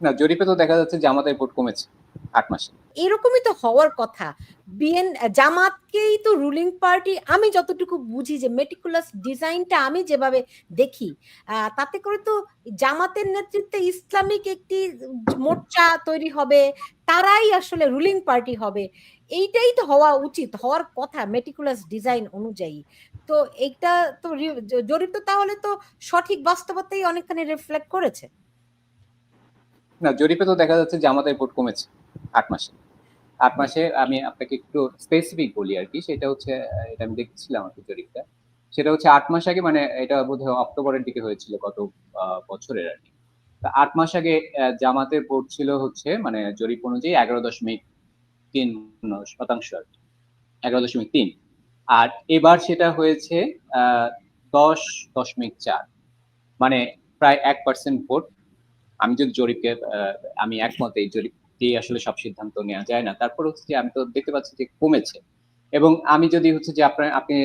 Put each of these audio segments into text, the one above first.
না, জরিপে তো দেখা যাচ্ছে জামাতের ভোট কমেছে আট মাসে। এরকমই তো হওয়ার কথা। বিএন, জামাতকেই তো রুলিং পার্টি আমি যতটুকু বুঝি যে মেটিকুলাস ডিজাইনটা আমি যেভাবে দেখি তাতে করে তো জামাতের নেতৃত্বে ইসলামিক একটি মোর্চা তৈরি হবে, তারাই আসলে রুলিং পার্টি হবে। এইটাই তো হওয়া উচিত, হওয়ার কথা মেটিকুলাস ডিজাইন অনুযায়ী। তো এইটা তো জরিপ তাহলে তো সঠিক বাস্তবতাই অনেকখানি রিফ্লেক্ট করেছে। না, জরিপে তো দেখা যাচ্ছে জামাতের ভোট কমেছে আট মাসে। আট মাসে আমি আপনাকে একটু স্পেসিফিক বলি আর কি, সেটা হচ্ছে, এটা আমি দেখছিলাম আর কি জরিপটা। সেটা হচ্ছে আট মাস আগে মানে এটা বোধহয় অক্টোবরের দিকে হয়েছিল গত বছরের আর কি। তা আট মাস আগে জামাতের ভোট ছিল হচ্ছে মানে জরিপ অনুযায়ী এগারো দশমিক তিন শতাংশ আর কি। এগারো দশমিক তিন। আর এবার সেটা হয়েছে দশ দশমিক চার। মানে প্রায় এক পার্সেন্ট ভোট আমি যদি জরিপকে আমি একমত এই জরিপ দিয়ে আসলে সব সিদ্ধান্ত নেওয়া যায় না। তারপর হচ্ছে যে আমি তো দেখতে পাচ্ছি যে কমেছে। এবং আমি যদি হচ্ছে যে আপনার, আপনি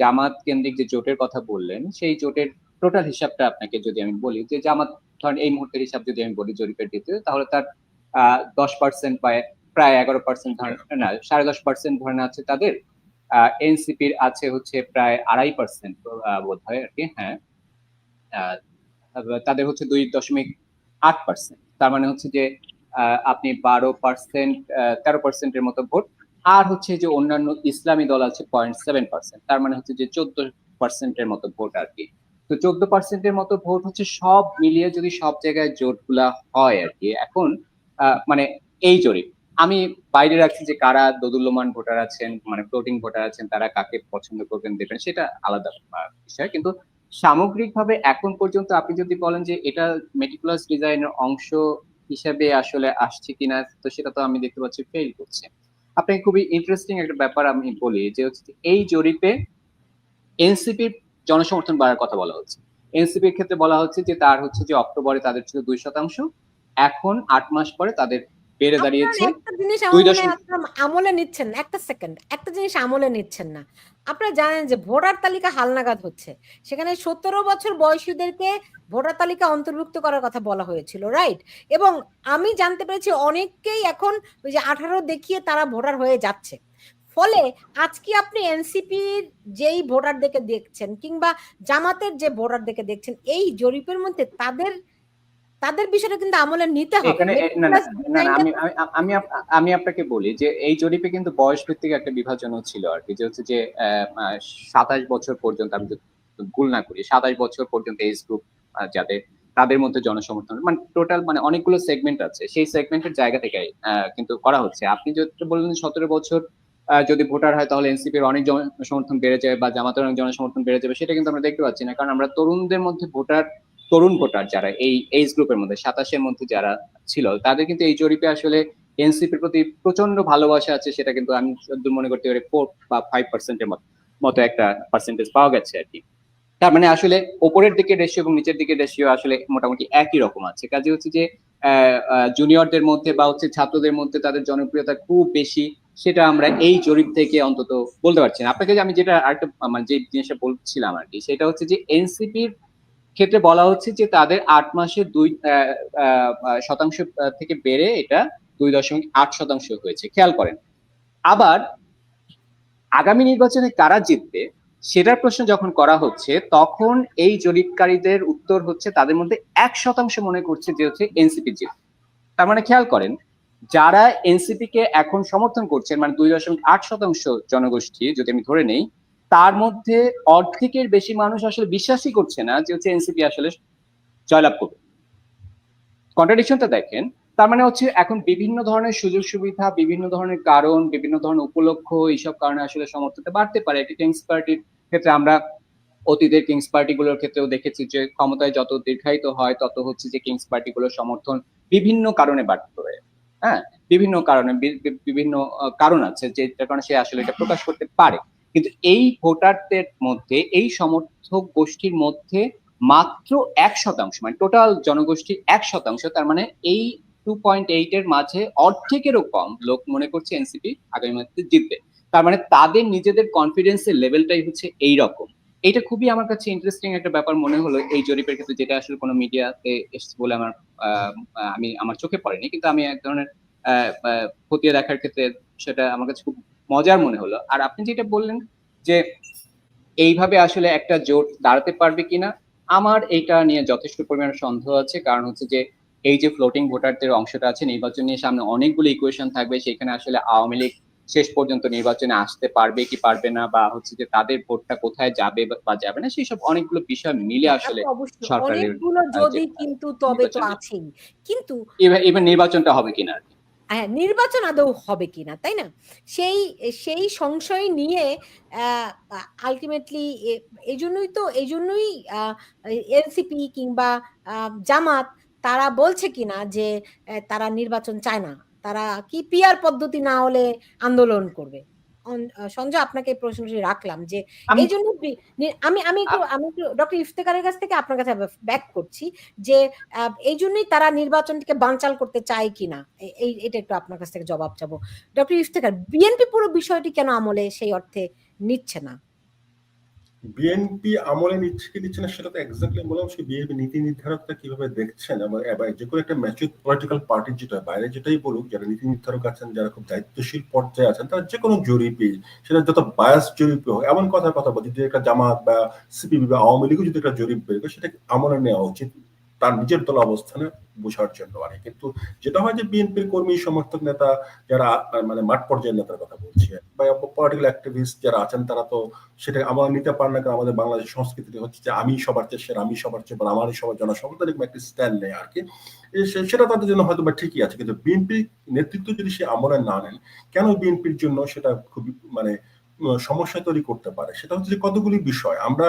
জামাত কেন্দ্রিক যে জোটের কথা বললেন, সেই জোটের টোটাল হিসাবটা আপনাকে যদি আমি বলি, যে জামাত, ধরেন এই মুহূর্তের হিসাব যদি আমি বলি জরিপের ভিত্তিতে, তাহলে তার দশ পার্সেন্ট পায় প্রায় এগারো পার্সেন্ট না, সাড়ে দশ পার্সেন্ট ধরেন আছে তাদের। এনসিপির আছে হচ্ছে প্রায় আড়াই পার্সেন্ট বোধ হয় আর কি হ্যাঁ। তাদের হচ্ছে দুই দশমিক আট পার্সেন্ট তার মানে হচ্ছে যে আপনি বারো পার্সেন্ট তেরো পার্সেন্টের মতো ভোট। আর হচ্ছে যে অন্যান্য ইসলামী দল আছে পয়েন্ট সেভেন পার্সেন্ট তার মানে হচ্ছে যে চোদ্দ পার্সেন্টের মতো ভোট আর কি। তো চোদ্দ পার্সেন্টের মতো ভোট হচ্ছে সব মিলিয়ে যদি সব জায়গায় জোটগুলা হয় আর কি, এখন মানে এই জরিপ আমি বাইরে রাখছি যে কারা দোদুল্যমান ভোটার আছেন মানে ফ্লোটিং ভোটার আছেন, তারা কাকে পছন্দ করবেন দেবেন সেটা আলাদা বিষয়। কিন্তু সামগ্রিকভাবে এখন পর্যন্ত আপনি যদি বলেন যে এটা মেটিকুলাস ডিজাইনের অংশ হিসাবে আসলে আসছে কিনা তো সেটা তো আমি দেখতে পাচ্ছি ফেল করছে। আপনাকে খুবই ইন্টারেস্টিং একটা ব্যাপার আমি বলি যে হচ্ছে এই জরিপে এনসিপির জনসমর্থন বাড়ার কথা বলা হচ্ছে। এনসিপির ক্ষেত্রে বলা হচ্ছে যে তার হচ্ছে যে অক্টোবরে তাদের ছিল দুই শতাংশ এখন আট মাস পরে তাদের বেড়ে দাঁড়িয়েছে একটা জিনিস আমলে আমলে নিচ্ছেন একটা সেকেন্ড একটা জিনিস আমলে নিচ্ছেন না। আপনারা জানেন যে ভোটার তালিকা হালনাগাদ হচ্ছে। সেখানে সতেরো বছর বয়সীদেরকে ভোটার তালিকা অন্তর্ভুক্ত করার কথা বলা হয়েছিল রাইট এবং আমি জানতে পেরেছি অনেককেই এখন ওই যে আঠারো দেখিয়ে তারা ভোটার হয়ে যাচ্ছে। ফলে আজকে আপনি এনসিপির যেই ভোটারদেরকে দেখছেন কিংবা জামাতের যে ভোটারদেরকে দেখছেন, এই জরিপের মধ্যে তাদের তাদের বিষয়টা কিন্তু আমলে নিতে হবে। এখানে না না আমি আমি- আমি আপনাকে বলি যে এই জরিপে কিন্তু বয়স ভিত্তিক একটা বিভাজনও ছিল আর কি যে হচ্ছে যে সাতাশ বছর পর্যন্ত আমি ভুল না করি সাতাশ বছর পর্যন্ত এজ গ্রুপ যাদের তাদের মধ্যে জনসমর্থন মানে টোটাল মানে অনেকগুলো সেগমেন্ট আছে। সেই সেগমেন্টের জায়গা থেকে আহ, কিন্তু করা হচ্ছে। আপনি যদি বললেন সতেরো বছর আহ, যদি ভোটার হয় তাহলে এনসিপির অনেক জনসমর্থন বেড়ে যাবে বা জামাতের অনেক জনসমর্থন বেড়ে যাবে সেটা কিন্তু আমরা দেখতে পাচ্ছি না। কারণ আমরা তরুণদের মধ্যে ভোটার তরুণ ভোটার যারা এই এইজ গ্রুপের মধ্যে সাতাশের মধ্যে যারা ছিল, তাদের কিন্তু এই জরিপে আসলে এনসিপির প্রতি প্রচণ্ড ভালোবাসা আছে, সেটা কিন্তু আমি মনে করতে পারি ফোর বা ফাইভ পার্সেন্টের মতো একটা পার্সেন্টেজ পাওয়া গেছে আর কি। তার মানে আসলে ওপরের দিকে রেশিও এবং নিচের দিকে রেশিও আসলে মোটামুটি একই রকম আছে। কাজে হচ্ছে যে জুনিয়রদের মধ্যে বা হচ্ছে ছাত্রদের মধ্যে তাদের জনপ্রিয়তা খুব বেশি, সেটা আমরা এই জরিপ থেকে অন্তত বলতে পারছি না। আপনাকে আমি যেটা আরেকটা মানে যে জিনিসটা বলছিলাম আর কি, সেটা হচ্ছে যে এনসিপির ক্ষেত্রে বলা হচ্ছে যে তাদের আট মাসে দুই শতাংশ থেকে বেড়ে এটা দুই দশমিক আট শতাংশ হয়েছে। খেয়াল করেন। আবার আগামী নির্বাচনে কারা জিতবে সেটার প্রশ্ন যখন করা হচ্ছে, তখন এই জরিপকারীদের উত্তর হচ্ছে তাদের মধ্যে এক শতাংশ মনে করছে যে হচ্ছে এনসিপি জিতবে তার মানে খেয়াল করেন, যারা এনসিপি কে এখন সমর্থন করছেন মানে দুই দশমিক আট শতাংশ জনগোষ্ঠী, যদি আমি ধরে নেই তার মধ্যে অর্ধেকের বেশি মানুষ আসলে বিশ্বাসই করছে না যে হচ্ছে এনসিপি আসলে জয়লাভ করবে। কন্ট্রাডিকশনটা দেখেন, তার মানে হচ্ছে এখন বিভিন্ন ধরনের সুযোগ সুবিধা, বিভিন্ন ধরনের কারণ, বিভিন্ন ধরনের উপলক্ষ, এইসব কারণে আসলে সমর্থনটা বাড়তে পারে। একটি কিংস পার্টির ক্ষেত্রে আমরা অতীতের কিংস পার্টিগুলোর ক্ষেত্রেও দেখেছি যে ক্ষমতায় যত দীর্ঘায়িত হয়, তত হচ্ছে যে কিংস পার্টিগুলোর সমর্থন বিভিন্ন কারণে বাড়তে পারে। হ্যাঁ? বিভিন্ন কারণে বিভিন্ন কারণ আছে যেটার কারণে সে আসলে এটা প্রকাশ করতে পারে। কিন্তু এই ভোটারদের মধ্যে, এই সমর্থক গোষ্ঠীর মধ্যে মাত্র এক শতাংশ মানে টোটাল জনগোষ্ঠীর এক শতাংশ, তার মানে এই টু পয়েন্ট এইট এর মাঝে অর্ধেকেরও কম লোক মনে করছে এনসিপি আগামী মাসে জিতবে। তার মানে তাদের নিজেদের কনফিডেন্সের লেভেলটাই হচ্ছে এই রকম এটা খুবই আমার কাছে ইন্টারেস্টিং একটা ব্যাপার মনে হলো এই জরিপের ক্ষেত্রে, যেটা আসলে কোনো মিডিয়াতে এসেছে বলে আমার আমি, আমার চোখে পড়েনি, কিন্তু আমি এক ধরনের খতিয়ে দেখার ক্ষেত্রে সেটা আমার কাছে খুব মজার মনে হলো। আর আপনি যেটা বললেন যে এইভাবে আসলে একটা জোট দাঁড়াতে পারবে কিনা আমার এইটা নিয়ে যথেষ্ট পরিমাণে সন্দেহ আছে। কারণ হচ্ছে যে এই যে ফ্লোটিং ভোটারদের অংশটা আছে নির্বাচন নিয়ে সামনে অনেকগুলো ইকুয়েশন থাকবে। সেখানে আসলে আওয়ামী লীগ শেষ পর্যন্ত নির্বাচনে আসতে পারবে কি পারবে না বা হচ্ছে যে তাদের ভোটটা কোথায় যাবে বা- যাবে না সেই সব অনেকগুলো বিষয় মিলে আসলে সরকারের, অনেকগুলো যদি কিন্তু তবে তো আছেই। কিন্তু এবার নির্বাচনটা হবে কিনা। হ্যাঁ নির্বাচন আদৌ হবে কিনা, তাই না? সেই সেই সংশয় নিয়ে আলটিমেটলি এই জন্যই তো এই জন্যই এনসিপি কিংবা জামাত তারা বলছে কিনা যে তারা নির্বাচন চায় না, তারা কি পিয়ার পদ্ধতি না হলে আন্দোলন করবে? সঞ্জয় আপনাকে এই প্রশ্নটি রাখলাম যে এই জন্য আমি আমি একটু আমি একটু ডক্টর ইফতেকারের কাছ থেকে আপনার কাছে ব্যাক করছি যে এই জন্যই তারা নির্বাচনটিকে বানচাল করতে চায় কিনা। এই এটা একটু আপনার কাছ থেকে জবাব চাবো। ডক্টর ইফতেকার বিএনপি পুরো বিষয়টি কেন আমলে সেই অর্থে নিচ্ছে না? বিএনপি আমলে নিচ্ছে কি নিচ্ছে না, সেটা তো এক্স্যাক্টলি বললাম, সেই বিএনপি নীতি নির্ধারকটা কীভাবে দেখছেন? এবং যে কোনো একটা ম্যাচুর পলিটিক্যাল পার্টির যেটা, বাইরে যেটাই বলুক, যারা নীতি নির্ধারক আছেন, যারা খুব দায়িত্বশীল পর্যায়ে আছেন, তারা যে কোনো জরিপে, সেটা যত বায়াস জরিপে হোক, এমন কথার কথা বলছি যদি একটা জামাত বা সিপিবি বা আওয়ামী লীগও যদি একটা জরিপ বের করে সেটা আমলে নেওয়া উচিত। তার নিজের দল অবস্থানে বোঝার জন্য আর কিন্তু যেটা হয় যে বিএনপির কর্মী সমর্থক নেতা যারা মানে মাঠ পর্যায়ের নেতার কথা বলছি বা পলিটিক্যাল অ্যাক্টিভিস্ট যারা আছেন তারা তো সেটা আমরা নিতে পারে না কারণ আমাদের বাংলাদেশ সংস্কৃতিতে হচ্ছে যে আমি সবার চেয়ে সেরা, আমি সবার চেয়ে বড়, আমারই সবার জনসমর্থন এরকম একটা স্ট্যান্ড নেই আর কি। সেটা তাদের জন্য হয়তো বা ঠিকই আছে কিন্তু বিএনপি নেতৃত্ব যদি সে আমলে না নেন কেন বিএনপির জন্য সেটা খুবই মানে সমস্যা তৈরি করতে পারে, সেটা হচ্ছে যে কতগুলি বিষয়। আমরা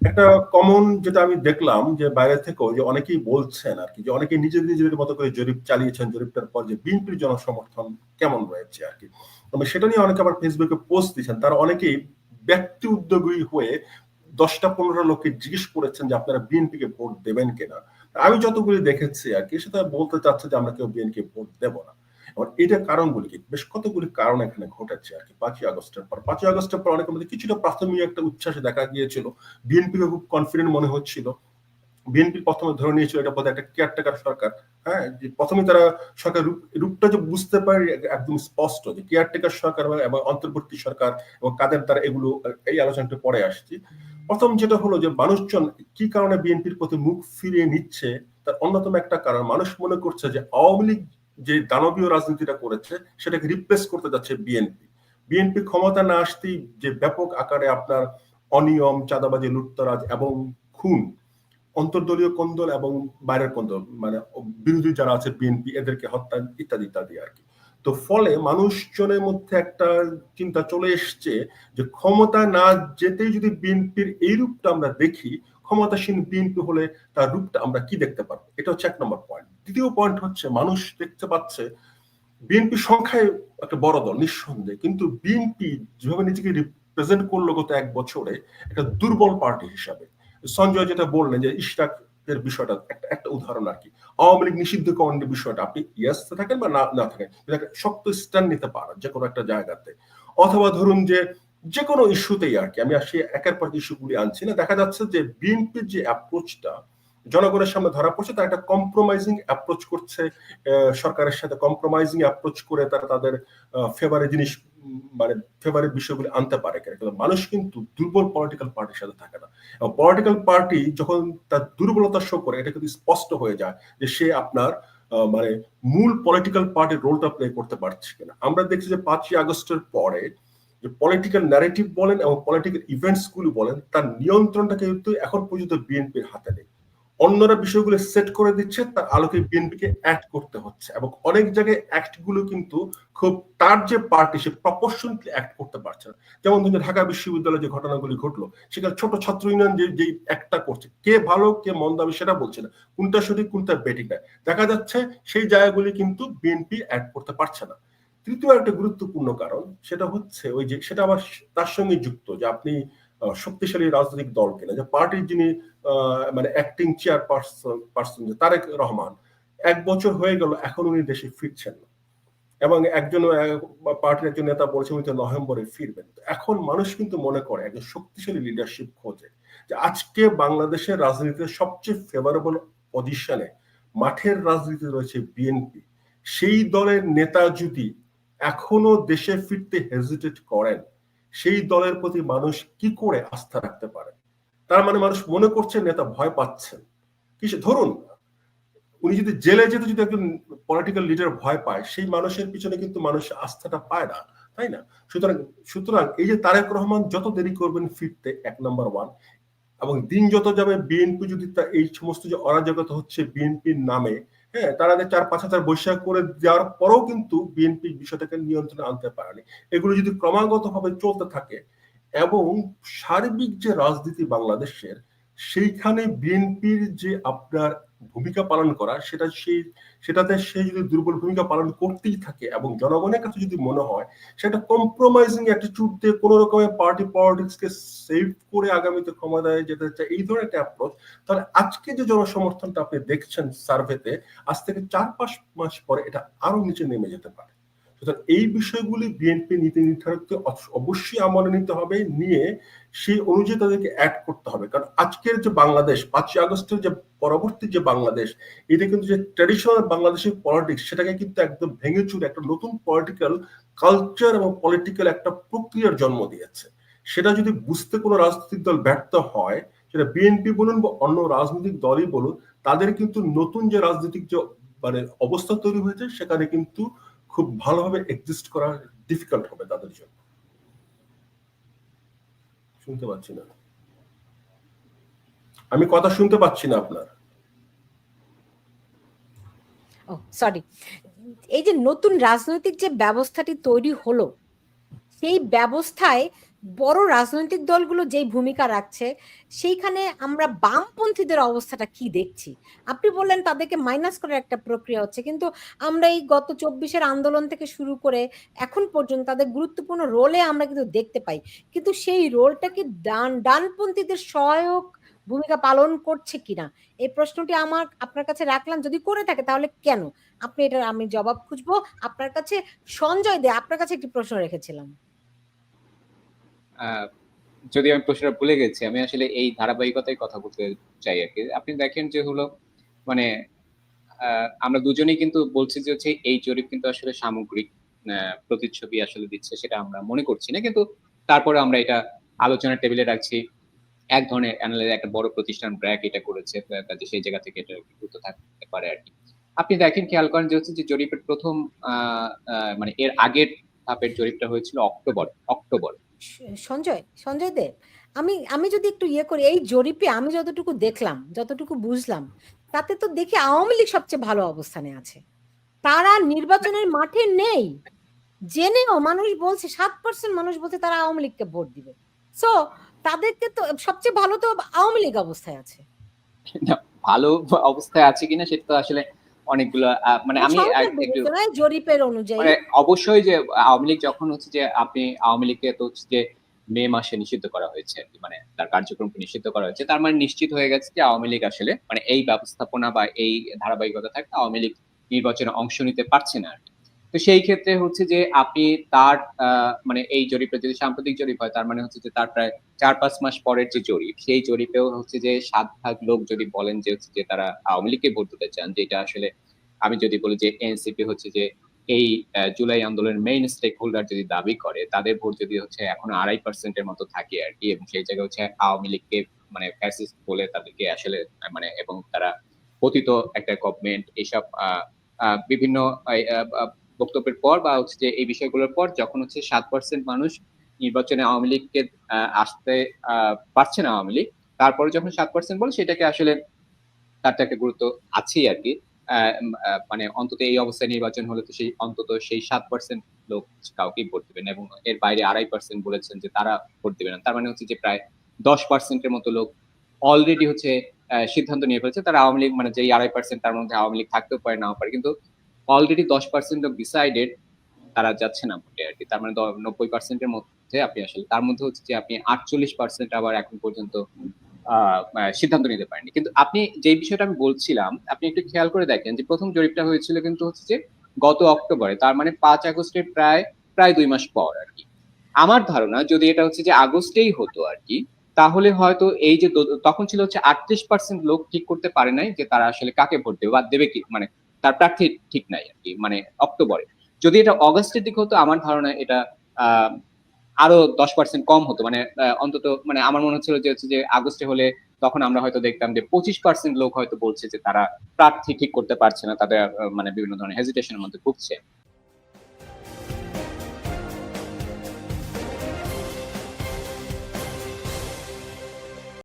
একটা কমন যেটা আমি দেখলাম যে বাইরে থেকেও যে অনেকেই বলছেন আর কি, যে অনেকেই নিজেদের নিজেদের মতো করে জরিপ চালিয়েছেন, জরিপটার পর যে বিএনপির জনসমর্থন কেমন রয়েছে আর কি। তবে সেটা নিয়ে অনেকে আবার ফেসবুকে পোস্ট দিচ্ছেন তারা অনেকেই ব্যক্তি উদ্যোগী হয়ে দশটা পনেরো লোককে জিজ্ঞেস করেছেন যে আপনারা বিএনপি কে ভোট দেবেন কিনা। আমি যতগুলি দেখেছি আর কি, সেটা বলতে চাচ্ছে যে আমরা কেউ বিএনপি ভোট দেব না। এবার এটা কারণগুলি কি? বেশ কতগুলি কারণ এখানে ঘটেছে আর কি। পাঁচই আগস্টের পর। পাঁচই আগস্টের পর অনেকের মধ্যে কিছুটা প্রাথমিক একটা উচ্ছ্বাসে দেখা গিয়েছিল। বিএনপি খুব কনফিডেন্ট মনে হচ্ছিল। বিএনপি প্রথমে ধরে নিয়েছিল এটা বোধহয় একটা কেয়ারটেকার সরকার। হ্যাঁ যে প্রথমে তারা সরকার রূপটা যে বুঝতে পারে একদম স্পষ্ট যে কেয়ারটেকার সরকার এবং- অন্তর্বর্তী সরকার এবং কাদের দ্বারা এগুলো, এই আলোচনাটা পরে আসছি। প্রথম যেটা হলো যে মানুষজন কি কারণে বিএনপির প্রতি মুখ ফিরিয়ে নিচ্ছে, তার অন্যতম একটা কারণ মানুষ মনে করছে যে আওয়ামী লীগ যে দানবীয় রাজনীতিটা করেছে, সেটাকে রিপ্লেস করতে যাচ্ছে বিএনপি বিএনপি ক্ষমতা না আসতেই যে ব্যাপক আকারে আপনার অনিয়ম, চাঁদাবাজি, লুটতরাজ এবং খুন, অন্তর্দলীয় কোন্দল এবং বাইরের কন্দল মানে বিরোধী যারা আছে বিএনপি এদেরকে হত্যা ইত্যাদি ইত্যাদি আর কি। তো ফলে মানুষজনের মধ্যে একটা চিন্তা চলে এসছে যে ক্ষমতা না যেতেই যদি বিএনপির এই রূপটা আমরা দেখি ক্ষমতাসীন বিএনপি হলে তার রূপটা আমরা কি দেখতে পারব? এটা হচ্ছে এক নম্বর পয়েন্ট দ্বিতীয় পয়েন্ট হচ্ছে মানুষ দেখতে পাচ্ছে বিএনপি সংখ্যায় একটা বড় দল, নিঃসন্দেহে। কিন্তু বিএনপি যেভাবে নিজেকে রিপ্রেজেন্ট করল গত এক বছরে, একটা দুর্বল পার্টি হিসাবে। সঞ্জয় যেটা বললেন যে ইশরাকের বিষয়টা, একটা একটা উদাহরণ আর কি। আওয়ামী লীগ নিষিদ্ধকরণের বিষয়টা, আপনি ইয়াস থাকেন বা না না থাকেন? একটা শক্ত স্ট্যান্ড নিতে পারেন যে কোনো একটা জায়গাতে। অথবা ধরুন যে যে কোনো ইস্যুতেই আর কি। আমি আসি একের পর ইস্যুগুলি আনছি না। দেখা যাচ্ছে যে বিএনপির যে অ্যাপ্রোচটা, জনগণের সামনে ধরা পড়ছে, তারা একটা কম্প্রোমাইজিং অ্যাপ্রোচ করছে সরকারের সাথে কম্প্রোমাইজিং অ্যাপ্রোচ করে তারা তাদের ফেভারে জিনিস মানে ফেভারেট বিষয়গুলি আনতে পারে কেন। কিন্তু মানুষ কিন্তু দুর্বল পলিটিক্যাল পার্টির সাথে থাকে না। এবং পলিটিক্যাল পার্টি যখন তার দুর্বলতা শো করে, এটা কিন্তু স্পষ্ট হয়ে যায় যে সে আপনার মানে মূল পলিটিক্যাল পার্টির রোলটা প্লে করতে পারছে কিনা। আমরা দেখছি যে পাঁচই আগস্টের পরে যে পলিটিক্যাল ন্যারেটিভ বলেন এবং পলিটিক্যাল ইভেন্টসগুলো বলেন, তার নিয়ন্ত্রণটা কিন্তু এখন পর্যন্ত বিএনপির হাতে নেই। অন্যরা বিষয়গুলো সেট করে দিচ্ছে, তার আলোকে বিএনপিকে অ্যাক্ট করতে হচ্ছে এবং অনেক জায়গায় অ্যাক্টগুলো কিন্তু খুব তার যে পার্টি সে প্রপোর্শনলি অ্যাক্ট করতে পারছে না। যেমন ধরুন ঢাকা বিশ্ববিদ্যালয়ে যে ঘটনাগুলি ঘটলো, সেখানে ছোট ছাত্র ইউনিয়ন যে যে একটা করছে, কে ভালো, কে মন্দ আমি সেটা বলছি না। কোনটা সঠিক, কোনটা বেটিক দেখা যাচ্ছে সেই জায়গাগুলি কিন্তু বিএনপি অ্যাড করতে পারছে না। তৃতীয় একটা গুরুত্বপূর্ণ কারণ, সেটা হচ্ছে ওই যে, সেটা আবার তার সঙ্গে যুক্ত যে আপনি শক্তিশালী রাজনৈতিক দল কিনা, যে পার্টির যিনি মানে অ্যাক্টিং চেয়ার পার্সন পার্সন যে তারেক রহমান, এক বছর হয়ে গেল, এখন উনি দেশে ফিরছেন না। এবং একজন পার্টির একজন নেতা বলছে উনি তো নভেম্বরে ফিরবেন। এখন মানুষ কিন্তু মনে করে একজন শক্তিশালী লিডারশিপ খোঁজে যে আজকে বাংলাদেশের রাজনীতিতে সবচেয়ে ফেভারেবল পজিশনে মাঠের রাজনীতি রয়েছে বিএনপি সেই দলের নেতা যদি এখনও দেশে ফিরতে হেজিটেট করেন, সেই দলের প্রতি মানুষ কি করে আস্থা রাখতে পারে? তার মানে মানুষ মনে করছে নেতা ভয় পাচ্ছেন। কিসে, ধরুন, উনি যদি জেলে যেতে যদি একজন পলিটিক্যাল লিডার ভয় পায়, সেই মানুষের পিছনে কিন্তু মানুষ আস্থাটা পায় না, তাই না? সুতরাং সুতরাং এই যে তারেক রহমান যত দেরি করবেন ফিরতে, এক নম্বর ওয়ান এবং দিন যত যাবে বিএনপি যদি তা এই সমস্ত যে অরাজকতা হচ্ছে বিএনপির নামে হ্যাঁ তারা যে চার পাঁচ হাজার বৈশাখ করে দেওয়ার পরেও কিন্তু বিএনপি বিষয়টাকে নিয়ন্ত্রণে আনতে পারেনি। এগুলো যদি ক্রমাগত ভাবে চলতে থাকে এবং সার্বিক যে রাজনীতি বাংলাদেশের, সেইখানে বিএনপির যে আপনার ভূমিকা পালন করা, সেটা সেই সেটাতে সে যদি দুর্বল ভূমিকা পালন করতেই থাকে এবং জনগণের কাছে যদি মনে হয়, সেটা কম্প্রোমাইজিং অ্যাটিটিউড দিয়ে কোন রকমের পার্টি পলিটিক্সকে সেভ করে আগামীতে ক্ষমতায় যেতে চায়, এই ধরনের একটা অ্যাপ্রোচ তাহলে আজকে যে জনসমর্থনটা আপনি দেখছেন সার্ভেতে আজ থেকে চার পাঁচ মাস পরে এটা আরও নিচে নেমে যেতে পারে। সুতরাং এই বিষয়গুলি বিএনপি নীতি নির্ধারককে অবশ্যই আমলে নিতে হবে, নিয়ে সেই অনুযায়ী তাদেরকে অ্যাড করতে হবে। কারণ আজকের যে বাংলাদেশ, পাঁচই আগস্টের যে পরবর্তী যে বাংলাদেশ, এটা কিন্তু যে ট্রেডিশনাল বাংলাদেশের পলিটিক্স সেটাকে কিন্তু একদম ভেঙে চুরে একটা নতুন পলিটিক্যাল কালচার এবং পলিটিক্যাল একটা প্রক্রিয়ার জন্ম দিয়েছে। সেটা যদি বুঝতে কোনো রাজনৈতিক দল ব্যর্থ হয়, সেটা বিএনপি বলুন বা অন্য রাজনৈতিক দলই বলুন, তাদের কিন্তু নতুন যে রাজনৈতিক যে মানে অবস্থা তৈরি হয়েছে, সেখানে কিন্তু খুব ভালোভাবে এক্সিস্ট করা ডিফিকাল্ট হবে তাদের জন্য। শুনতে পাচ্ছি না। আমি কথা শুনতে পাচ্ছি না আপনার। ও সরি এই যে নতুন রাজনৈতিক যে ব্যবস্থাটি তৈরি হলো, সেই ব্যবস্থায় বড় রাজনৈতিক দলগুলো যেই ভূমিকা রাখছে, সেইখানে আমরা বামপন্থীদের অবস্থাটা কি দেখছি? আপনি বললেন তাদেরকে মাইনাস করার একটা প্রক্রিয়া হচ্ছে, কিন্তু আমরা এই গত চব্বিশের আন্দোলন থেকে শুরু করে এখন পর্যন্ত তাদের গুরুত্বপূর্ণ রোলে আমরা কিন্তু দেখতে পাই। কিন্তু সেই রোলটা কি ডান ডানপন্থীদের সহায়ক ভূমিকা পালন করছে কিনা? এই প্রশ্নটি আমার, আপনার কাছে রাখলাম। যদি করে থাকে, তাহলে কেন? আপনি এটার, আমি জবাব খুঁজবো। আপনার কাছে সঞ্জয় দে, আপনার কাছে একটি প্রশ্ন রেখেছিলাম। যদি আমি প্রশ্নটা ভুলে গেছি, আমি আসলে এই ধারাবাহিকতায় কথা বলতে চাই আর কি। আপনি দেখেন যে হলো মানে আমরা দুজনেই কিন্তু বলছি যে হচ্ছে এই জরিপ কিন্তু আসলে সামগ্রিক প্রতিচ্ছবি আসলে দিচ্ছে, সেটা আমরা মনে করছি না। কিন্তু তারপরে আমরা এটা আলোচনার টেবিলে রাখছি। এক ধরনের অ্যানালাইজ একটা বড় প্রতিষ্ঠান ব্র্যাক এটা করেছে কাজে সেই জায়গা থেকে এটা গুরুত্ব থাকতে পারে আর কি। আপনি দেখেন খেয়াল করেন যে হচ্ছে যে জরিপের প্রথম মানে এর আগের ধাপের জরিপটা হয়েছিল অক্টোবর অক্টোবর। সঞ্জয় সঞ্জয় দে, আমি আমি যদি একটু ইয়ে করি, এই জরিপে আমি যতটুকু দেখলাম, যতটুকু বুঝলাম, তাতে তো দেখি আওয়ামী লীগ সবচেয়ে ভালো অবস্থানে আছে। তারা নির্বাচনের মাঠে নেই। জেনেও মানুষ বলছে, সাত পার্সেন্ট মানুষ বলছে তারা আওয়ামী লীগকে ভোট দিবে। সো তাদেরকে তো সবচেয়ে ভালো তো আওয়ামী লীগ অবস্থায় আছে ভালো অবস্থায় আছে কিনা সেটা তো আসলে অনেকগুলো মানে আমি একটু জরিপের অনুযায়ী মানে অবশ্যই যে আওয়ামী লীগ যখন হচ্ছে যে আপনি আওয়ামী লীগকে তো হচ্ছে যে মে মাসে নিষিদ্ধ করা হয়েছে মানে তার কার্যক্রমকে নিষিদ্ধ করা হয়েছে তার মানে নিশ্চিত হয়ে গেছে যে আওয়ামী লীগ আসলে মানে এই ব্যবস্থাপনা বা এই ধারাবাহিকতা থাকতে আওয়ামী লীগ নির্বাচনে অংশ নিতে পারছে না আর কি। তো সেই ক্ষেত্রে হচ্ছে যে আপনি তার মানে এই জরিপে যদি সাম্প্রতিক জরিপ হয়, তার মানে হচ্ছে যে তার প্রায় চার পাঁচ মাস পরের যে জরিপ, সেই জরিপেও হচ্ছে যে সাত ভাগ লোক যদি বলেন যে হচ্ছে যে তারা আওয়ামী লীগকে ভোট দিতে চান যেটা আসলে আমি যদি বলি যে এনসিপি হচ্ছে যে এই জুলাই আন্দোলনের মেইন স্টেক হোল্ডার যদি দাবি করে, তাদের ভোট যদি হচ্ছে এখন আড়াই পার্সেন্টের মতো থাকে আর কি, এবং সেই জায়গায় হচ্ছে আওয়ামী লীগকে মানে ফ্যাসিস্ট বলে তাদেরকে আসলে মানে এবং তারা পতিত একটা গভর্নমেন্ট এসব বিভিন্ন বক্তব্যের পর বা হচ্ছে যে এই বিষয়গুলোর পর যখন হচ্ছে সাত পার্সেন্ট মানুষ নির্বাচনে আওয়ামী লীগকে আসতে পারছে না আওয়ামী লীগ, তারপরে যখন সাত পার্সেন্ট বলে সেটাকে আসলে তার একটা গুরুত্ব আছেই আর কি। মানে অন্তত এই অবস্থায় নির্বাচন হলে তো সেই, অন্তত সেই সাত পার্সেন্ট লোক কাউকে ভোট দেবেন এবং এর বাইরে আড়াই পার্সেন্ট বলেছেন যে তারা ভোট দেবে না। তার মানে হচ্ছে যে প্রায় দশ পার্সেন্টের মতো লোক অলরেডি হচ্ছে সিদ্ধান্ত নিয়ে ফেলছে। তারা আওয়ামী লীগ মানে যেই আড়াই পার্সেন্ট তার মধ্যে আওয়ামী লীগ থাকতেও পারে, নাও পারে। কিন্তু অলরেডি দশ পার্সেন্ট অফ ডিসাইডেড তারা যাচ্ছে না ভোটে আর কি। তার মানে নব্বই পার্সেন্টের মধ্যে আপনি আসলে, তার মধ্যে হচ্ছে যে আপনি আটচল্লিশ পার্সেন্ট আবার এখন পর্যন্ত সিদ্ধান্ত নিতে পারেনি কিন্তু আপনি যে বিষয়টা আমি বলছিলাম, আপনি একটু খেয়াল করে দেখেন যে প্রথম জরিপটা হয়েছিল কিন্তু হচ্ছে যে গত অক্টোবরে, তার মানে পাঁচ আগস্টের প্রায় প্রায় দুই মাস পর আর কি। আমার ধারণা যদি এটা হচ্ছে যে আগস্টেই হতো আর কি, তাহলে হয়তো এই যে তখন ছিল হচ্ছে আটত্রিশ পার্সেন্ট লোক ঠিক করতে পারে নাই যে তারা আসলে কাকে ভোট দেবে বা দেবে কি মানে তার প্রার্থী ঠিক নাই আর কি মানে অক্টোবরে। যদি এটা অগস্টের দিকে হতো, আমার ধারণা এটা আরও দশ পার্সেন্ট কম হতো। মানে অন্তত মানে আমার মনে হচ্ছিল যে হচ্ছে যে আগস্টে হলে তখন আমরা হয়তো দেখতাম যে পঁচিশ পার্সেন্ট লোক হয়তো বলছে যে তারা প্রার্থী ঠিক করতে পারছে না, তাদের মানে বিভিন্ন ধরনের হেজিটেশনের মধ্যে ভুগছে।